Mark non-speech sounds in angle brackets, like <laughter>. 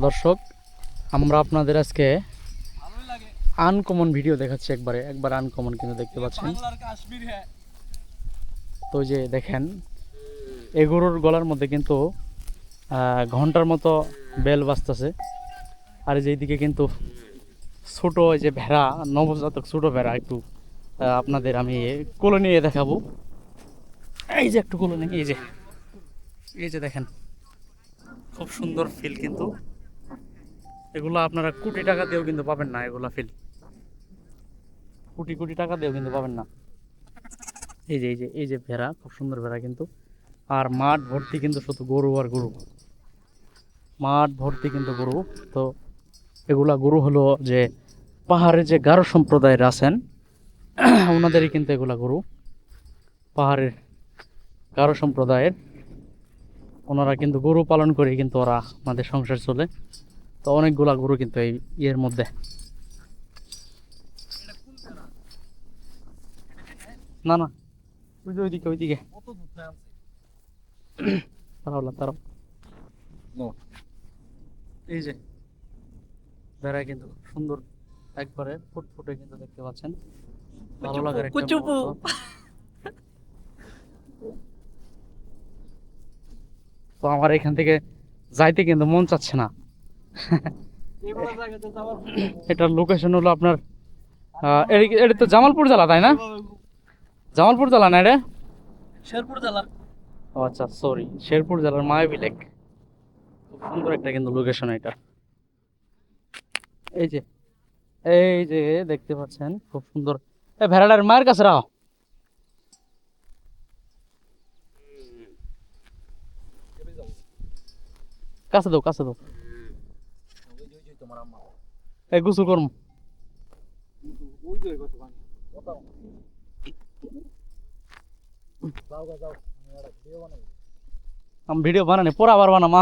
দর্শক আমরা আপনাদের আজকে আনকমন ভিডিও দেখাচ্ছি একবারে। একবার আনকমন কিন্তু দেখতে পাচ্ছেন। হ্যাঁ। তো যে দেখেন এই গরুর গলার মধ্যে কিন্তু ঘণ্টার মতো বেল বাজতেছে। আর এই যে এইদিকে কিন্তু ছোট ওই যে ভেড়া নবজাতক ছোট ভেড়া একটু আপনাদের আমি কোলো নিয়ে দেখাবো। এই যে একটু কোলে নিয়ে এই যে এই যে দেখেন খুব সুন্দর ফিল কিন্তু। এগুলো আপনারা কোটি টাকা দিয়েও কিন্তু পাবেন না এগুলো ফিল কোটি কোটি টাকা দিয়েও কিন্তু পাবেন না। এই যে এই যে এই যে ভেড়া খুব সুন্দর ভেড়া কিন্তু। আর মাঠ ভর্তি কিন্তু শুধু গরু আর গরু। মাঠ ভর্তি কিন্তু গরু। তো এগুলা গরু হলো যে পাহাড়ে যে গারো সম্প্রদায়ের আছেন ওনাদেরই কিন্তু এগুলা গরু। পাহাড়ের গারো সম্প্রদায়ের ওনারা কিন্তু গরু পালন করে কিন্তু ওরা আমাদের সংসার চলে। তো অনেকগুলা গরু কিন্তু এই ইয়ের মধ্যে। না না। ওই যে ওইদিকে ওইদিকে। না। তারাও এই যে বেড়ায় কিন্তু সুন্দর একবারে ফুটফুটে কিন্তু দেখতে পাচ্ছেন। ভালো লাগার একটা তো আমার এখান থেকে যাইতে কিন্তু মন চাচ্ছে না। <laughs> এটার লোকেশন হলো আপনার এটা তো জামালপুর জেলা তাই না? জামালপুর জেলা না এটা? শেরপুর জেলা। ও আচ্ছা সরি শেরপুর জেলার মায়াবী লেক খুব সুন্দর একটা কিন্তু লোকেশন এটা। এই যে এই যে দেখতে পাচ্ছেন খুব সুন্দর। এই ভেড়াটার মায়ের কাছে রাও। কাছে দাও কাছে দাও। তোমার আম্মা এই গোসল করম। ওই যে কত পানি যাও যাও। আমি ভিডিও বানানি পরে আবার বানাম